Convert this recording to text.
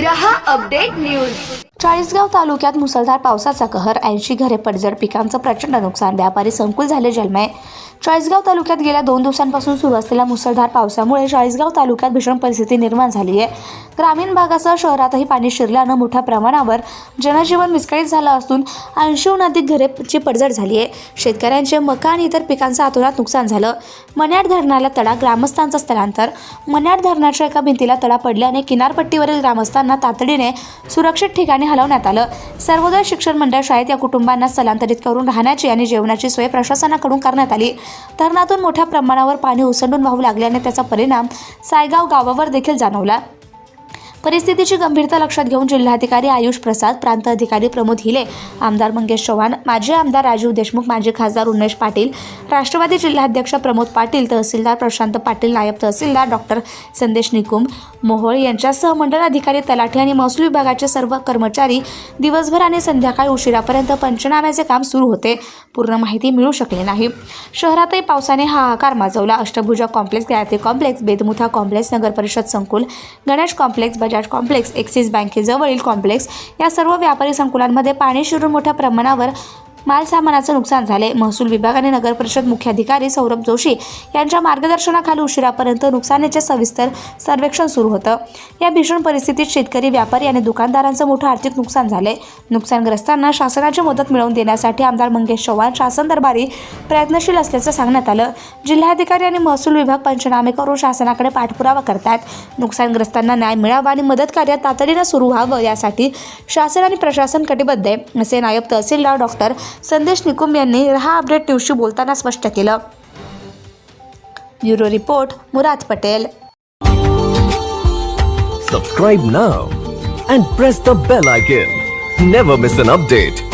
रहा update news. Chalisgaon तालुक्यात मुसळधार पावसाचा कहर ऐंशी घरे पडझड पिकांचं प्रचंड नुकसान व्यापारी संकुल झाले जलमय. चाळीसगाव तालुक्यात गेल्या दोन दिवसांपासून सुरू असलेल्या मुसळधार पावसामुळे चाळीसगाव तालुक्यात भीषण परिस्थिती निर्माण झाली आहे ग्रामीण भागासह शहरातही पाणी शिरल्यानं मोठ्या प्रमाणावर जनजीवन विस्कळीत झालं असून ऐंशीहून अधिक घरेची पडझड झाली आहे. शेतकऱ्यांचे मका आणि इतर पिकांचं अतोनात नुकसान झालं. मन्याड धरणाला तडा ग्रामस्थांचं स्थलांतर. मन्याड धरणाच्या एका भिंतीला तडा पडल्याने किनारपट्टीवरील ग्रामस्थांना तातडीने सुरक्षित ठिकाणी हलवण्यात आलं. सर्वोदय शिक्षण मंडळ शाळेत या कुटुंबांना स्थलांतरित करून राहण्याची आणि जेवणाची सोय प्रशासनाकडून करण्यात आली. धरणातून मोठ्या प्रमाणावर पाणी उसंडून वाहू लागल्याने त्याचा परिणाम सायगाव गावावर देखील जाणवला. परिस्थितीची गंभीरता लक्षात घेऊन जिल्हाधिकारी आयुष प्रसाद प्रांत अधिकारी प्रमोद हिले आमदार मंगेश चव्हाण माजी आमदार राजीव देशमुख माजी खासदार उमेश पाटील राष्ट्रवादी जिल्हाध्यक्ष प्रमोद पाटील तहसीलदार प्रशांत पाटील नायब तहसीलदार डॉक्टर संदेश निकुंभ मोहोळ यांच्यासह मंडळ अधिकारी तलाठी आणि महसूल विभागाचे सर्व कर्मचारी दिवसभर आणि संध्याकाळी उशिरापर्यंत पंचनाम्याचे काम सुरू होते. पूर्ण माहिती मिळू शकली नाही. शहरातही पावसाने हाहाकार माजवला. Ashtabhuja complex Gayatri complex Bedmutha complex नगर परिषद संकुल Ganesh complex Bajaj complex Axis बँकेजवळील complex या सर्व व्यापारी संकुलांमध्ये पाणी शिरून मोठ्या प्रमाणावर मालसामानाचं नुकसान झाले. महसूल विभाग आणि नगर परिषद मुख्याधिकारी सौरभ जोशी यांच्या मार्गदर्शनाखाली उशिरापर्यंत नुकसानीचे सविस्तर सर्वेक्षण सुरू होतं. या भीषण परिस्थितीत शेतकरी व्यापारी आणि दुकानदारांचं मोठं आर्थिक नुकसान झाले. नुकसानग्रस्तांना शासनाची मदत मिळवून देण्यासाठी आमदार मंगेश चव्हाण शासन दरबारी प्रयत्नशील असल्याचं सांगण्यात आलं. जिल्हाधिकारी आणि महसूल विभाग पंचनामे करून शासनाकडे पाठपुरावा करतात. नुकसानग्रस्तांना न्याय मिळावा आणि मदत कार्य तातडीनं सुरू व्हावं यासाठी शासन आणि प्रशासन कटिबद्ध आहे. असे नायब तहसीलदार डॉक्टर संदेश निकुम यांनी रहा अपडेट न्यूजशी बोलताना स्पष्ट केलं. Bureau report Murad Patel. Subscribe ना and press the bell icon never miss an update